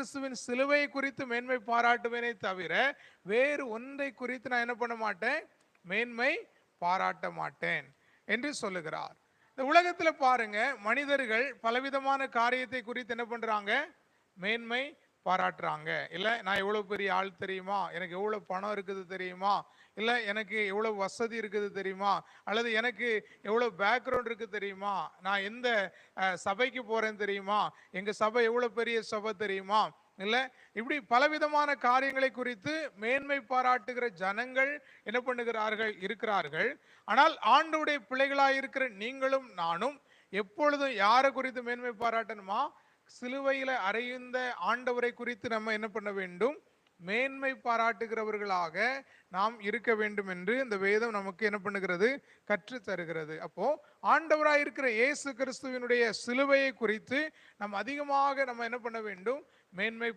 கிறிஸ்துவின் சிலுவை குறித்து மேன்மை பாராட்டுவேனே தவிர வேறு ஒன்றை குறித்து நான் என்ன பண்ண மாட்டேன்? மேன்மை பாராட்ட மாட்டேன் என்று சொல்லுகிறார். இந்த உலகத்தில் பாருங்க மனிதர்கள் பலவிதமான காரியத்தை குறித்து என்ன பண்றாங்க? மேன்மை பாராட்டுறாங்க. இல்லை நான் எவ்வளவு பெரிய ஆள் தெரியுமா? எனக்கு எவ்வளவு பணம் இருக்குது தெரியுமா? இல்லை எனக்கு எவ்வளவு வசதி இருக்குது தெரியுமா? அல்லது எனக்கு எவ்வளவு பேக்ரவுண்ட் இருக்குது தெரியுமா? நான் எந்த சபைக்கு போகிறேன் தெரியுமா? எங்க சபை எவ்வளவு பெரிய சபை தெரியுமா? இல்லை இப்படி பலவிதமான காரியங்களை குறித்து மேன்மை பாராட்டுகிற ஜனங்கள் என்ன பண்ணுகிறார்கள்? இருக்கிறார்கள். ஆனால் ஆண்டுடைய பிள்ளைகளாக இருக்கிற நீங்களும் நானும் எப்பொழுதும் யாரை குறித்து மேன்மை பாராட்டணுமா? சிலுவையில் அறையுந்த ஆண்டவரை குறித்து நம்ம என்ன பண்ண வேண்டும்? மேன்மை பாராட்டுகிறவர்களாக நாம் இருக்க வேண்டும் என்று இந்த வேதம் நமக்கு என்ன பண்ணுகிறது? கற்று தருகிறது. அப்போ ஆண்டவராக இருக்கிற இயேசு கிறிஸ்துவினுடைய சிலுவையை குறித்து நம்ம அதிகமாக நம்ம என்ன பண்ண வேண்டும்? மேன்மை